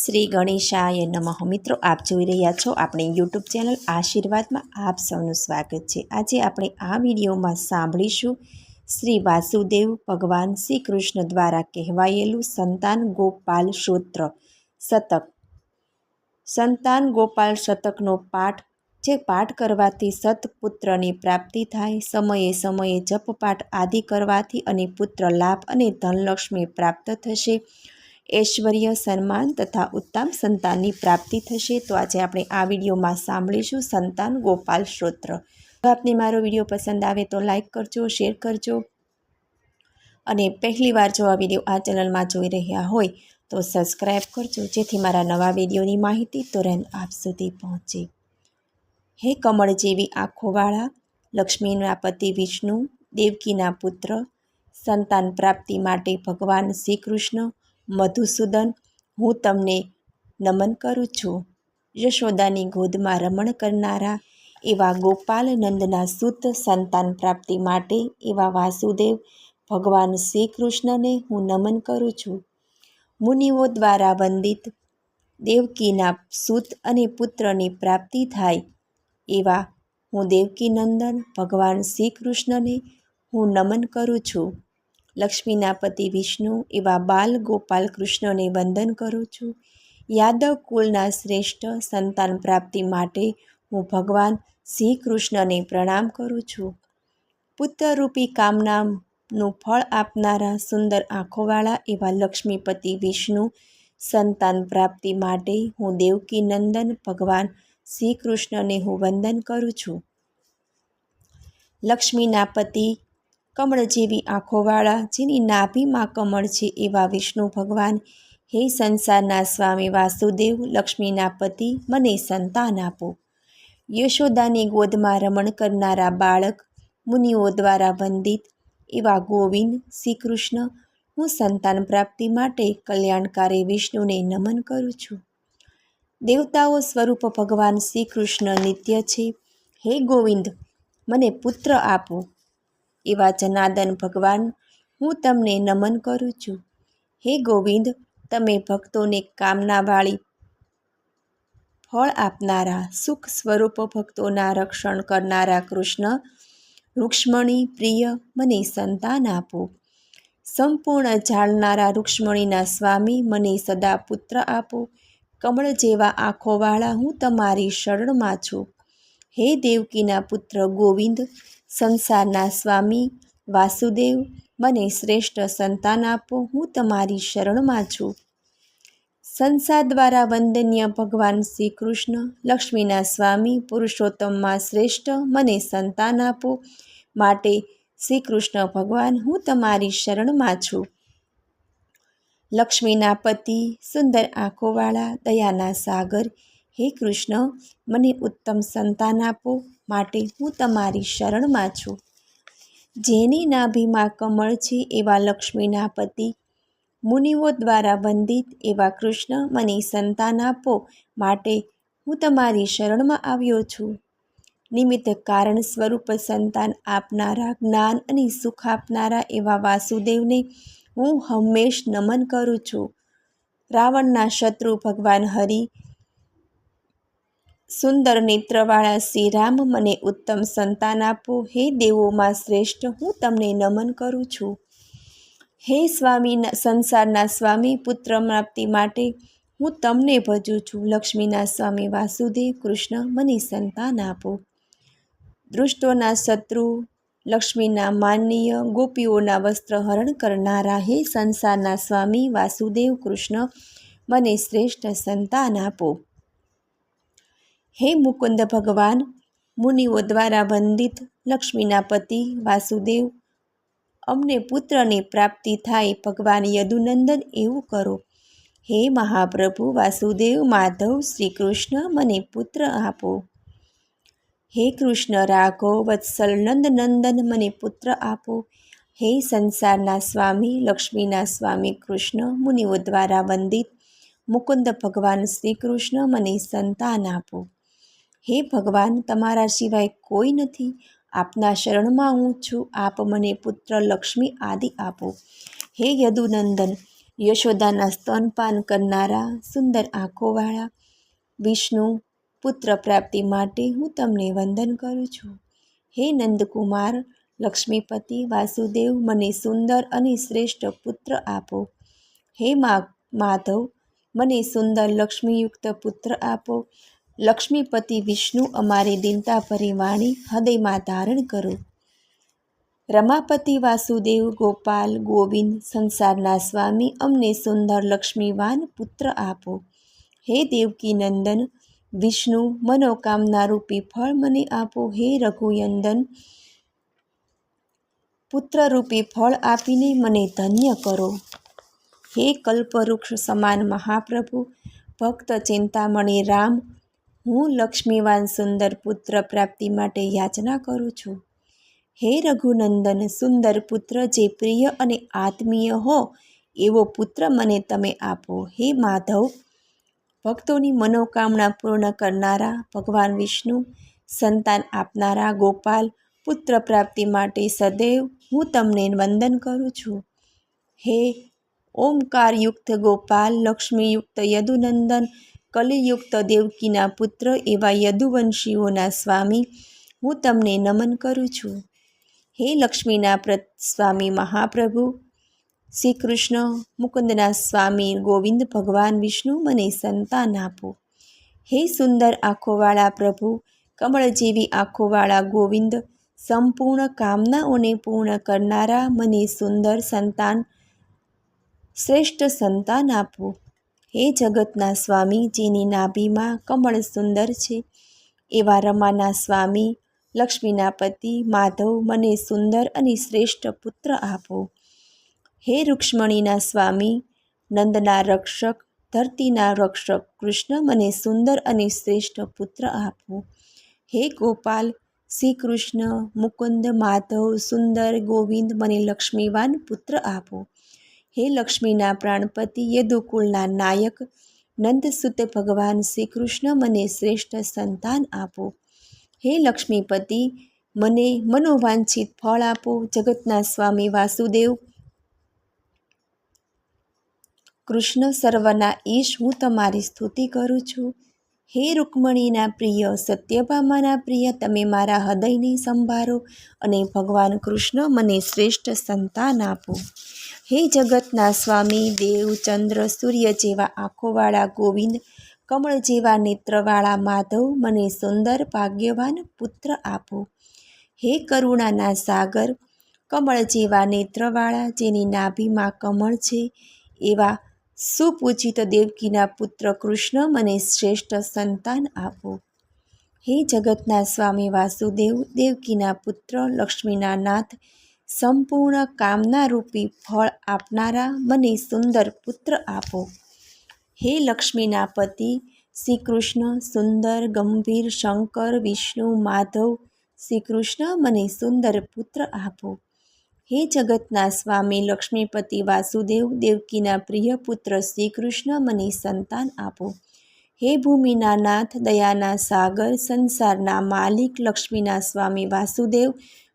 શ્રી ગણેશાય નમઃ. મિત્રો, આપ જોઈ રહ્યા છો આપણી યુટ્યુબ ચેનલ આશીર્વાદમાં આપ સૌનું સ્વાગત છે. આજે આપણે આ વિડીયોમાં સાંભળીશું શ્રી વાસુદેવ ભગવાન શ્રી કૃષ્ણ દ્વારા કહેવાયેલું સંતાન ગોપાલ સૂત્ર. શતક સંતાન ગોપાલ શતકનો પાઠ, જે પાઠ કરવાથી સતપુત્રની પ્રાપ્તિ થાય, સમયે સમયે જપપાઠ આદિ કરવાથી અને પુત્ર લાભ અને ધનલક્ષ્મી પ્રાપ્ત થશે. ઐશ્વર્ય સન્માન તથા ઉત્તમ સંતાનની પ્રાપ્તિ થશે. તો આજે આપણે આ વિડીયોમાં સાંભળીશું સંતાન ગોપાલ સ્ત્રોત્ર. જો આપને મારો વીડિયો પસંદ આવે તો લાઈક કરજો, શેર કરજો. અને પહેલીવાર જો આ વીડિયો આ ચેનલમાં જોઈ રહ્યા હોય તો સબસ્ક્રાઈબ કરજો, જેથી મારા નવા વિડીયોની માહિતી તુરંત આપ સુધી પહોંચે. હે કમળ જેવી આંખોવાળા, લક્ષ્મીના પતિ વિષ્ણુ, દેવકીના પુત્ર, સંતાન પ્રાપ્તિ માટે ભગવાન શ્રી કૃષ્ણ મધુસૂદન, હું તમને નમન કરું છું. યશોદાની ગોદમાં રમણ કરનારા એવા ગોપાલ નંદના શુદ્ધ સંતાન પ્રાપ્તિ માટે એવા વાસુદેવ, ભગવાન શ્રી કૃષ્ણને હું નમન કરું છું. મુનિઓ દ્વારા વંદિત દેવકીના સુત અને પુત્રની પ્રાપ્તિ થાય એવા હું દેવકી નંદન ભગવાન શ્રી કૃષ્ણને હું નમન કરું છું. લક્ષ્મીના પતિ વિષ્ણુ એવા બાલ ગોપાલ કૃષ્ણને વંદન કરું છું. યાદવ કુલના શ્રેષ્ઠ સંતાન પ્રાપ્તિ માટે હું ભગવાન શ્રી કૃષ્ણને પ્રણામ કરું છું. પુત્રરૂપી કામનાનું ફળ આપનારા સુંદર આંખોવાળા એવા લક્ષ્મીપતિ વિષ્ણુ સંતાન પ્રાપ્તિ માટે હું દેવકી નંદન ભગવાન શ્રી કૃષ્ણને હું વંદન કરું છું. લક્ષ્મીના પતિ કમળ જેવી આંખોવાળા, જેની નાભીમાં કમળ છે એવા વિષ્ણુ ભગવાન. હે સંસારના સ્વામી વાસુદેવ, લક્ષ્મીના પતિ, મને સંતાન આપો. યશોદાની ગોદમાં રમણ કરનારા બાળક, મુનિઓ દ્વારા વંદિત એવા ગોવિંદ શ્રી કૃષ્ણ હું સંતાન પ્રાપ્તિ માટે કલ્યાણકારી વિષ્ણુને નમન કરું છું. દેવતાઓ સ્વરૂપ ભગવાન શ્રી કૃષ્ણ નિત્ય છે. હે ગોવિંદ, મને પુત્ર આપો. એવા જનાદન ભગવાન, હું તમને નમન કરું છું. હે ગોવિંદ, તમે ભક્તોને કામનાવાળી ફળ આપનારા, સુખ સ્વરૂપ ભક્તોના રક્ષણ કરનારા કૃષ્ણ, રૂક્ષ્મણી પ્રિય, મને સંતાન આપો. સંપૂર્ણ જાળનારા રૂક્ષ્મણીના સ્વામી, મને સદા પુત્ર આપો. કમળ જેવા આંખોવાળા હું તમારી શરણમાં છું. હે દેવકીના પુત્ર ગોવિંદ સંસારના સ્વામી, વાસુદેવ, મને શ્રેષ્ઠ સંતાન આપો, હું તમારી શરણમાં છું. સંસાર દ્વારા વંદનીય ભગવાન શ્રી કૃષ્ણ લક્ષ્મીના સ્વામી, પુરુષોત્તમમાં શ્રેષ્ઠ, મને સંતાન આપો માટે શ્રી કૃષ્ણ ભગવાન, હું તમારી શરણમાં છું. લક્ષ્મીના પતિ, સુંદર આંખોવાળા, દયાના સાગર હે કૃષ્ણ, મને ઉત્તમ સંતાન આપો માટે હું તમારી શરણમાં છું. જેની નાભીમાં કમળ છે એવા લક્ષ્મીના પતિ, મુનિઓ દ્વારા વંદિત એવા કૃષ્ણ, મને સંતાન આપો માટે હું તમારી શરણમાં આવ્યો છું. નિમિત્ત કારણ સ્વરૂપ સંતાન આપનારા જ્ઞાન અને સુખ આપનારા એવા વાસુદેવને હું હંમેશ નમન કરું છું. રાવણના શત્રુ ભગવાન હરિ સુંદર નેત્રવાળા શ્રી રામ મને ઉત્તમ સંતાન આપો. હે દેવોમાં શ્રેષ્ઠ, હું તમને નમન કરું છું. હે સ્વામી સંસારના સ્વામી, પુત્ર પ્રાપ્તિ માટે હું તમને ભજું છું. લક્ષ્મીના સ્વામી વાસુદેવ કૃષ્ણ, મને સંતાન આપો. દૃષ્ટોના શત્રુ, લક્ષ્મીના માનનીય, ગોપીઓના વસ્ત્ર હરણ કરનારા, હે સંસારના સ્વામી વાસુદેવ કૃષ્ણ, મને શ્રેષ્ઠ સંતાન આપો. હે મુકુંદ ભગવાન? મુનિઓ દ્વારા વંદિત લક્ષ્મીના પતિ વાસુદેવ, અમને પુત્રની પ્રાપ્તિ થાય ભગવાન યદુનંદન એવું કરો. હે મહાપ્રભુ વાસુદેવ માધવ શ્રી કૃષ્ણ મને પુત્ર આપો. હે કૃષ્ણ રાઘો વત્સલ નંદનંદન મને પુત્ર આપો. હે સંસારના સ્વામી, લક્ષ્મીના સ્વામી કૃષ્ણ, મુનિઓ દ્વારા વંદિત મુકુંદ ભગવાન શ્રી કૃષ્ણ મને સંતાન આપો. હે ભગવાન, તમારા સિવાય કોઈ નથી. આપના શરણમાં હું છું. આપ મને પુત્ર લક્ષ્મી આદિ આપો. હે યદુનંદન, યશોદાના સ્તનપાન કરનારા, સુંદર આંખોવાળા, વિષ્ણુ, પુત્ર પ્રાપ્તિ માટે હું તમને વંદન કરું છું. હે નંદકુમાર, લક્ષ્મીપતિ, વાસુદેવ, મને સુંદર અને શ્રેષ્ઠ પુત્ર આપો. હે માધવ મને સુંદર લક્ષ્મીયુક્ત પુત્ર આપો. લક્ષ્મીપતિ વિષ્ણુ અમારી દિનતાભરી વાણી હૃદયમાં ધારણ કરો. રમાપતિ વાસુદેવ, ગોપાલ, ગોવિંદ, સંસારના સ્વામી અમને સુંદર લક્ષ્મીવાન પુત્ર આપો. હે દેવકી નંદન, વિષ્ણુ મનોકામના રૂપી ફળ મને આપો. હે રઘુયંદન પુત્રરૂપી ફળ આપીને મને ધન્ય કરો. હે કલ્પવૃક્ષ સમાન મહાપ્રભુ, ભક્ત ચિંતામણી રામ હું લક્ષ્મીવાન સુંદર પુત્ર પ્રાપ્તિ માટે યાચના કરું છું. હે રઘુનંદન, સુંદર પુત્ર જે પ્રિય અને આત્મીય હો, એવો પુત્ર મને તમે આપો. હે માધવ, ભક્તોની મનોકામના પૂર્ણ કરનારા ભગવાન વિષ્ણુ, સંતાન આપનારા ગોપાલ, પુત્ર પ્રાપ્તિ માટે સદૈવ હું તમને વંદન કરું છું. હે ઓમકારયુક્ત ગોપાલ, લક્ષ્મીયુક્ત યદુનંદન કલિયુક્ત દેવકીના પુત્ર એવા યદુવંશીઓના સ્વામી, હું તમને નમન કરું છું. હે લક્ષ્મીના પ્ર, સ્વામી મહાપ્રભુ શ્રી કૃષ્ણ મુકુંદના સ્વામી ગોવિંદ ભગવાન વિષ્ણુ મને સંતાન આપો. હે સુંદર આંખોવાળા પ્રભુ કમળ જેવી આંખોવાળા ગોવિંદ, સંપૂર્ણ કામનાઓને પૂર્ણ કરનારા મને સુંદર સંતાન, શ્રેષ્ઠ સંતાન આપો. હે જગતના સ્વામી જેની નાભીમાં કમળ સુંદર છે. એવા રમાના સ્વામી, લક્ષ્મીના પતિ, માધવ મને સુંદર અને શ્રેષ્ઠ પુત્ર આપો. હે રૂક્ષ્મણીના સ્વામી, નંદના રક્ષક, ધરતીના રક્ષક, કૃષ્ણ મને સુંદર અને શ્રેષ્ઠ પુત્ર આપો. હે ગોપાલ શ્રી કૃષ્ણ મુકુંદ, માધવ, સુંદર, ગોવિંદ મને લક્ષ્મીવાન પુત્ર આપો. હે લક્ષ્મીના પ્રાણપતિ યદુકુળના નાયક નંદસુત ભગવાન શ્રી કૃષ્ણ મને શ્રેષ્ઠ સંતાન આપો. હે લક્ષ્મીપતિ, મને મનોવાંછિત ફળ આપો. જગતના સ્વામી વાસુદેવ, કૃષ્ણ સર્વના ઈશ હું તમારી સ્તુતિ કરું છું. હે રૂકમણીના પ્રિય, સત્યભામાના પ્રિય, તમે મારા હૃદયને સંભાળો અને ભગવાન કૃષ્ણ મને શ્રેષ્ઠ સંતાન આપો. હે જગતના સ્વામી, દેવ, ચંદ્ર, સૂર્ય જેવા આંખોવાળા ગોવિંદ, કમળ જેવા નેત્રવાળા માધવ મને સુંદર ભાગ્યવાન પુત્ર આપો. હે કરુણાના સાગર, કમળ જેવા નેત્રવાળા જેની નાભીમાં કમળ છે, એવા સુપૂજિત દેવકીના પુત્ર કૃષ્ણ મને શ્રેષ્ઠ સંતાન આપો. હે જગતના સ્વામી વાસુદેવ, દેવકીના પુત્ર લક્ષ્મીના નાથ સંપૂર્ણ કામનારૂપી ફળ આપનારા મને સુંદર પુત્ર આપો. હે લક્ષ્મીના પતિ શ્રી કૃષ્ણ સુંદર, ગંભીર, શંકર, વિષ્ણુ, માધવ શ્રી કૃષ્ણ મને સુંદર પુત્ર આપો. હે જગતના સ્વામી લક્ષ્મીપતિ વાસુદેવ, દેવકીના પ્રિય પુત્ર શ્રી કૃષ્ણ મને સંતાન આપો. હે ભૂમિના નાથ, દયાના સાગર, સંસારના માલિક લક્ષ્મીના સ્વામી વાસુદેવ,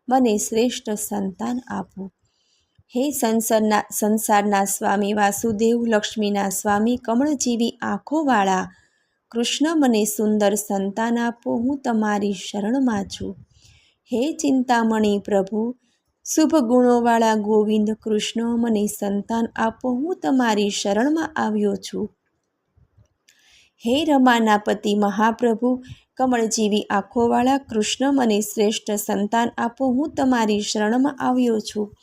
મને શ્રેષ્ઠ સંતાન આપો. હે સંસારના સંસારના સ્વામી વાસુદેવ, લક્ષ્મીના સ્વામી, કમળજીવી આંખોવાળા, કૃષ્ણ મને સુંદર સંતાન આપો, હું તમારી શરણમાં છું. હે ચિંતામણી પ્રભુ શુભ ગુણોવાળા ગોવિંદ કૃષ્ણ, મને સંતાન આપો, હું તમારી શરણમાં આવ્યો છું. હે રમાના પતિ મહાપ્રભુ, કમળજીવી આંખોવાળા, કૃષ્ણ મને શ્રેષ્ઠ સંતાન આપો, હું તમારી શરણમાં આવ્યો છું.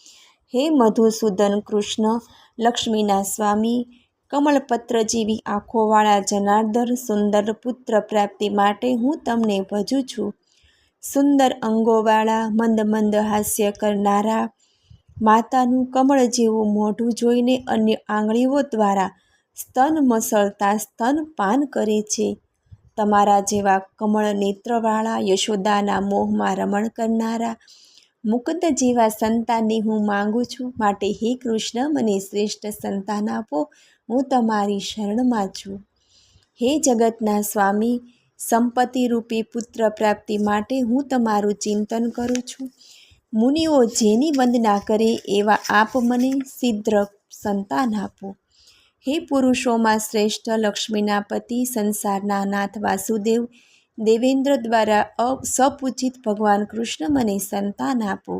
હે મધુસૂદન કૃષ્ણ, લક્ષ્મીના સ્વામી કમળપત્ર જેવી આંખોવાળા જનાર્દન, સુંદર પુત્ર પ્રાપ્તિ માટે હું તમને ભજું છું. સુંદર અંગોવાળા, મંદ મંદ હાસ્ય કરનારા, માતાનું કમળ જેવું મોઢું જોઈને અન્ય આંગળીઓ દ્વારા સ્તન મસળતા સ્તન પાન કરે છે. તમારા જેવા કમળ નેત્રવાળા, યશોદાના મોહમાં રમણ કરનારા, મુકુંદ જેવા સંતાનની હું માંગુ છું. માટે હે કૃષ્ણ, મને શ્રેષ્ઠ સંતાન આપો. હું તમારી શરણમાં છું. હે જગતના સ્વામી સંપત્તિરૂપી પુત્ર પ્રાપ્તિ માટે હું તમારું ચિંતન કરું છું. મુનિઓ જેની વંદના કરે એવા આપ મને સિદ્ધ સંતાન આપો. હે પુરુષોમાં શ્રેષ્ઠ લક્ષ્મીના પતિ, સંસારના નાથ વાસુદેવ, દેવેન્દ્ર દ્વારા સપૂજિત ભગવાન કૃષ્ણ મને સંતાન આપો.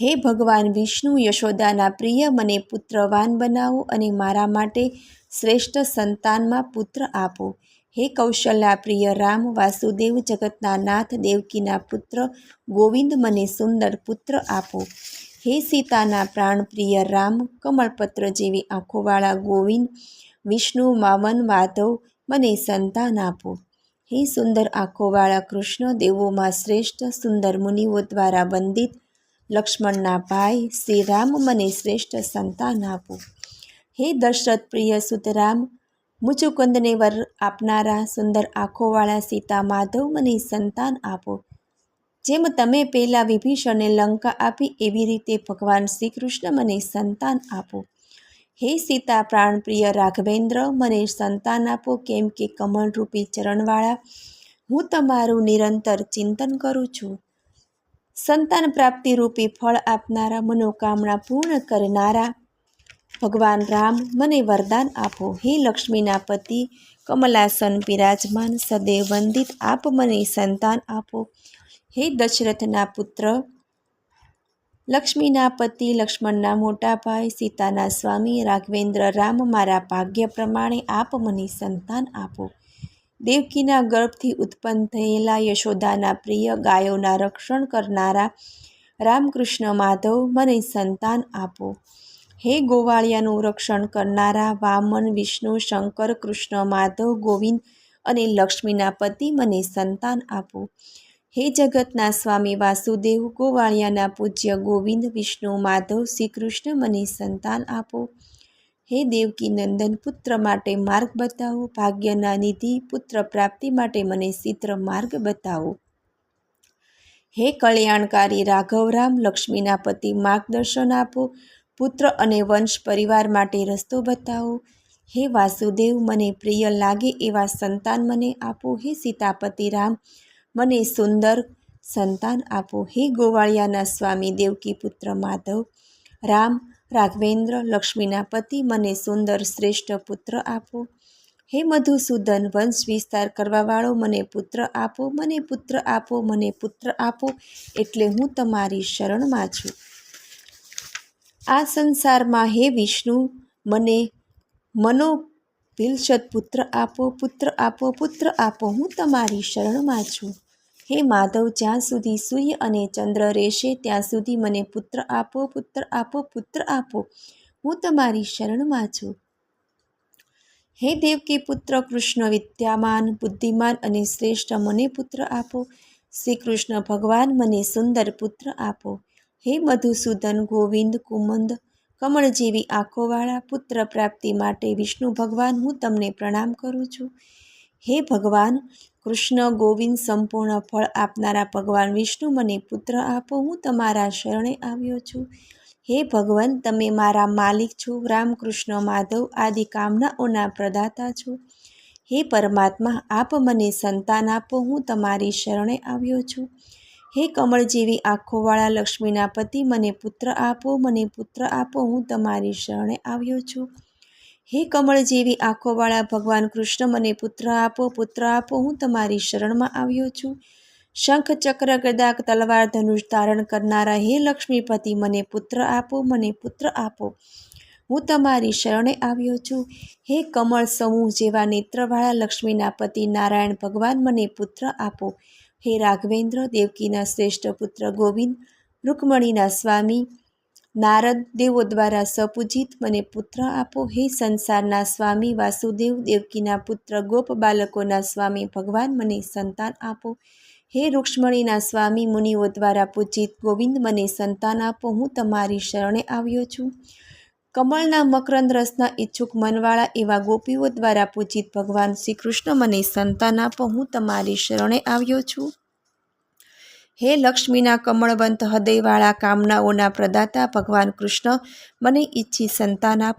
હે ભગવાન વિષ્ણુ, યશોદાના પ્રિય મને પુત્રવાન બનાવો અને મારા માટે શ્રેષ્ઠ સંતાનમાં પુત્ર આપો. હે કૌશલ્યા પ્રિય રામ વાસુદેવ જગતના નાથ દેવકીના પુત્ર, ગોવિંદ મને સુંદર પુત્ર આપો. હે સીતાના પ્રાણપ્રિય રામ, કમળપત્ર જેવી આંખોવાળા ગોવિંદ, વિષ્ણુ, મામન, માધવ મને સંતાન આપો. હે સુંદર આંખોવાળા કૃષ્ણ, દેવોમાં શ્રેષ્ઠ, સુંદર મુનિઓ દ્વારા વંદિત, લક્ષ્મણના ભાઈ શ્રી રામ મને શ્રેષ્ઠ સંતાન આપો. હે દશરથ પ્રિય સુતરામ મુચુકંદને વર આપનારા સુંદર આંખોવાળા સીતા માધવ મને સંતાન આપો. જેમ તમે પહેલાં વિભીષણને લંકા આપી, એવી રીતે ભગવાન શ્રી કૃષ્ણ મને સંતાન આપો. હે સીતા પ્રાણપ્રિય રાઘવેન્દ્ર, મને સંતાન આપો કેમ કે કમળરૂપી ચરણવાળા, હું તમારું નિરંતર ચિંતન કરું છું. સંતાન પ્રાપ્તિ રૂપી ફળ આપનારા મનોકામના પૂર્ણ કરનારા ભગવાન રામ, મને વરદાન આપો. હે લક્ષ્મીના પતિ, કમલાસન બિરાજમાન, સદૈવ વંદિત આપ મને સંતાન આપો. હે દશરથના પુત્ર, લક્ષ્મીના પતિ, લક્ષ્મણના મોટા ભાઈ, સીતાના સ્વામી, રાઘવેન્દ્ર રામ, મારા ભાગ્ય પ્રમાણે આપ મને સંતાન આપો. દેવકીના ગર્ભથી ઉત્પન્ન થયેલા યશોદાના પ્રિય ગાયોના રક્ષણ કરનારા રામકૃષ્ણ માધવ મને સંતાન આપો. હે ગોવાળિયાનું રક્ષણ કરનારા વામન, વિષ્ણુ, શંકર, કૃષ્ણ, માધવ, ગોવિંદ અને લક્ષ્મીના પતિ મને સંતાન આપો. હે જગતના સ્વામી વાસુદેવ, ગોવાળિયાના પૂજ્ય ગોવિંદ, વિષ્ણુ, માધવ શ્રી કૃષ્ણ મને સંતાન આપો. હે દેવકી નંદન, પુત્ર માટે માર્ગ બતાવો, ભાગ્યના નિધિ, પુત્ર પ્રાપ્તિ માટે મને સિદ્ધ માર્ગ બતાવો. હે કલ્યાણકારી રાઘવરામ, લક્ષ્મીના પતિ માર્ગદર્શન આપો પુત્ર અને વંશ પરિવાર માટે રસ્તો બતાવો. હે વાસુદેવ, મને પ્રિય લાગે એવા સંતાન મને આપો. હે સીતાપતિ રામ, મને સુંદર સંતાન આપો. હે ગોવાળિયાના સ્વામી દેવકી પુત્ર માધવ, રામ રાઘવેન્દ્ર લક્ષ્મીના પતિ, મને સુંદર શ્રેષ્ઠ પુત્ર આપો. હે મધુસૂદન, વંશ વિસ્તાર કરવાવાળો, મને પુત્ર આપો. મને પુત્ર આપો, મને પુત્ર આપો, એટલે હું તમારી શરણમાં છું. આ સંસારમાં હે વિષ્ણુ, મને મનો ભીલષદ પુત્ર આપો પુત્ર આપો પુત્ર આપો, હું તમારી શરણમાં છું. હે માધવ, જ્યાં સુધી સૂર્ય અને ચંદ્ર રહેશે, ત્યાં સુધી મને પુત્ર આપો પુત્ર આપો પુત્ર આપો, હું તમારી શરણમાં છું. હે દેવકી પુત્ર, કૃષ્ણ વિદ્યામાન, બુદ્ધિમાન અને શ્રેષ્ઠ મને પુત્ર આપો. શ્રી કૃષ્ણ ભગવાન મને સુંદર પુત્ર આપો. હે મધુસૂદન, ગોવિંદ, કુમંદ કમળ જેવી આંખોવાળા પુત્ર પ્રાપ્તિ માટે વિષ્ણુ ભગવાન હું તમને પ્રણામ કરું છું. હે ભગવાન, કૃષ્ણ, ગોવિંદ સંપૂર્ણ ફળ આપનારા ભગવાન વિષ્ણુ મને પુત્ર આપો, હું તમારા શરણે આવ્યો છું. હે ભગવાન, તમે મારા માલિક છો, રામકૃષ્ણ, માધવ આદિ કામનાઓના પ્રદાતા છો. હે પરમાત્મા, આપ મને સંતાન આપો, હું તમારી શરણે આવ્યો છું. હે કમળ જેવી આંખોવાળા લક્ષ્મીના પતિ, મને પુત્ર આપો, મને પુત્ર આપો, હું તમારી શરણે આવ્યો છું. હે કમળ જેવી આંખોવાળા ભગવાન કૃષ્ણ, મને પુત્ર આપો પુત્ર આપો, હું તમારી શરણમાં આવ્યો છું. શંખ, ચક્ર ગદા તલવાર, ધનુષ ધારણ કરનારા હે લક્ષ્મીપતિ, મને પુત્ર આપો, મને પુત્ર આપો, હું તમારી શરણે આવ્યો છું. હે કમળ સમૂહ જેવા નેત્રવાળા લક્ષ્મીના પતિ, નારાયણ ભગવાન, મને પુત્ર આપો. હે રાઘવેન્દ્ર, દેવકીના શ્રેષ્ઠ પુત્ર ગોવિંદ, રૂકમણીના સ્વામી, નારદ દેવો દ્વારા સપૂજિત મને પુત્ર આપો. હે સંસારના સ્વામી, વાસુદેવ દેવકીના પુત્ર, ગોપ બાલકોના સ્વામી, ભગવાન મને સંતાન આપો. હે રૂક્ષ્મણીના સ્વામી, મુનિઓ દ્વારા પૂજિત ગોવિંદ મને સંતાન આપો. હું તમારી શરણે આવ્યો છું. કમળના મકરંદ રસના ઈચ્છુક મનવાળા એવા ગોપીઓ દ્વારા પૂજિત ભગવાન શ્રી કૃષ્ણ મને સંતાન આપો, હું તમારી શરણે આવ્યો છું. હે લક્ષ્મીના કમળવંત હૃદયવાળા કામનાઓના પ્રદાતા, ભગવાન કૃષ્ણ મને ઈચ્છી સંતાન આપ.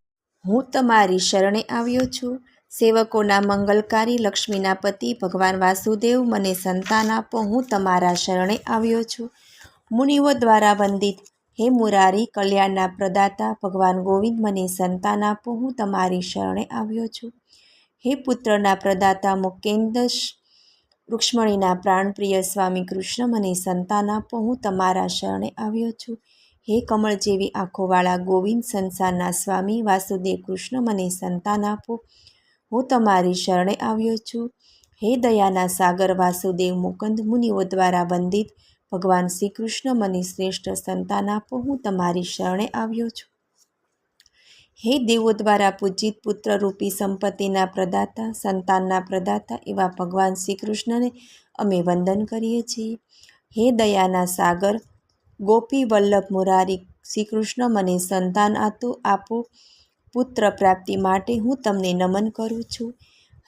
હું તમારી શરણે આવ્યો છું. સેવકોના મંગલકારી લક્ષ્મીના પતિ, ભગવાન વાસુદેવ મને સંતાન આપો, હું તમારા શરણે આવ્યો છું. મુનિઓ દ્વારા વંદિત હે મુરારી, કલ્યાણના પ્રદાતા, ભગવાન ગોવિંદ, મને સંતાન આપો, હું તમારી શરણે આવ્યો છું. હે પુત્રના પ્રદાતા મુકેન્દશ રુક્ષ્મણીના પ્રાણપ્રિય સ્વામી કૃષ્ણ, મને સંતાન આપો, હું તમારા શરણે આવ્યો છું. હે કમળ જેવી આંખોવાળા ગોવિંદ સંસારના સ્વામી, વાસુદેવ કૃષ્ણ, મને સંતાન આપો, હું તમારી શરણે આવ્યો છું. હે દયાના સાગર, વાસુદેવ મુકંદ, મુનિઓ દ્વારા વંદિત ભગવાન શ્રી કૃષ્ણ મને શ્રેષ્ઠ સંતાન આપો, હું તમારી શરણે આવ્યો છું. હે દેવો દ્વારા પૂજિત પુત્રરૂપી સંપત્તિના પ્રદાતા, સંતાનના પ્રદાતા, એવા ભગવાન શ્રી કૃષ્ણને અમે વંદન કરીએ છીએ. હે દયાના સાગર, ગોપી વલ્લભ મુરારી શ્રી કૃષ્ણ મને સંતાન આતો આપો પુત્ર પ્રાપ્તિ માટે હું તમને નમન કરું છું.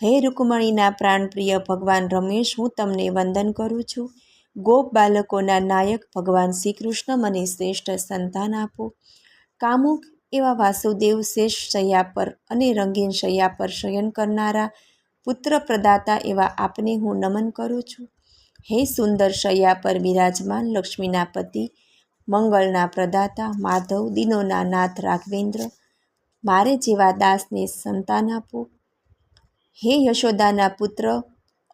હે રૂકમણીના પ્રાણપ્રિય ભગવાન રમેશ, હું તમને વંદન કરું છું. ગોપ બાલકોના નાયક ભગવાન શ્રી કૃષ્ણ મને શ્રેષ્ઠ સંતાન આપો. કામુક એવા વાસુદેવ શેષ શૈયા પર અને રંગીન શૈયા પર શયન કરનારા પુત્ર પ્રદાતા એવા આપને હું નમન કરું છું. હે સુંદર શૈયા પર બિરાજમાન લક્ષ્મીના પતિ, મંગળના પ્રદાતા, માધવ, દિનોના નાથ રાઘવેન્દ્ર, મારે જેવા દાસને સંતાન આપો. હે યશોદાના પુત્ર,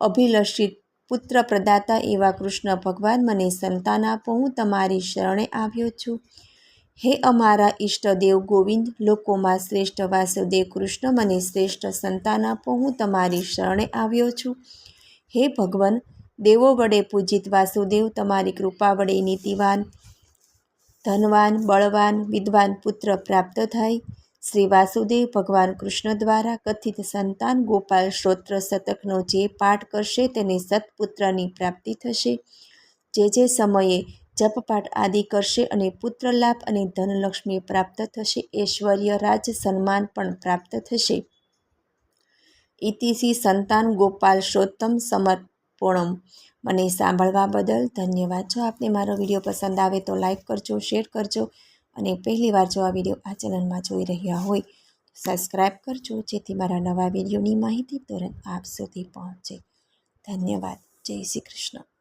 અભિલષિત પુત્ર પ્રદાતા એવા કૃષ્ણ ભગવાન મને સંતાન આપો, હું તમારી શરણે આવ્યો છું. હે અમારા ઈષ્ટદેવ ગોવિંદ, લોકોમાં શ્રેષ્ઠ વાસુદેવ કૃષ્ણ મને શ્રેષ્ઠ સંતાન આપો, હું તમારી શરણે આવ્યો છું. હે ભગવાન, દેવો વડે પૂજિત વાસુદેવ તમારી કૃપા વડે નીતિવાન, ધનવાન, બળવાન, વિદ્વાન પુત્ર પ્રાપ્ત થાય. શ્રી વાસુદેવ ભગવાન કૃષ્ણ દ્વારા કથિત સંતાન ગોપાલ શ્રોત્ર શતકનો જે પાઠ કરશે તેને સત્પુત્રની પ્રાપ્તિ થશે. જે જે સમયે જપપાઠ આદિ કરશે અને પુત્ર લાભ અને ધનલક્ષ્મી પ્રાપ્ત થશે, ઐશ્વર્ય રાજ સન્માન પણ પ્રાપ્ત થશે. ઇતિસી સંતાન ગોપાલ શ્રોત્તમ સમર્પણમ. મને સાંભળવા બદલ ધન્યવાદ. જો આપને મારો વીડિયો પસંદ આવે તો લાઈક કરજો, શેર કરજો. અને પહેલીવાર જો આ વીડિયો આ ચેનલમાં જોઈ રહ્યા હોય સબસ્ક્રાઈબ કરજો, જેથી મારા નવા વિડીયોની માહિતી તુરંત આપ સુધી પહોંચે. ધન્યવાદ. જય શ્રી કૃષ્ણ.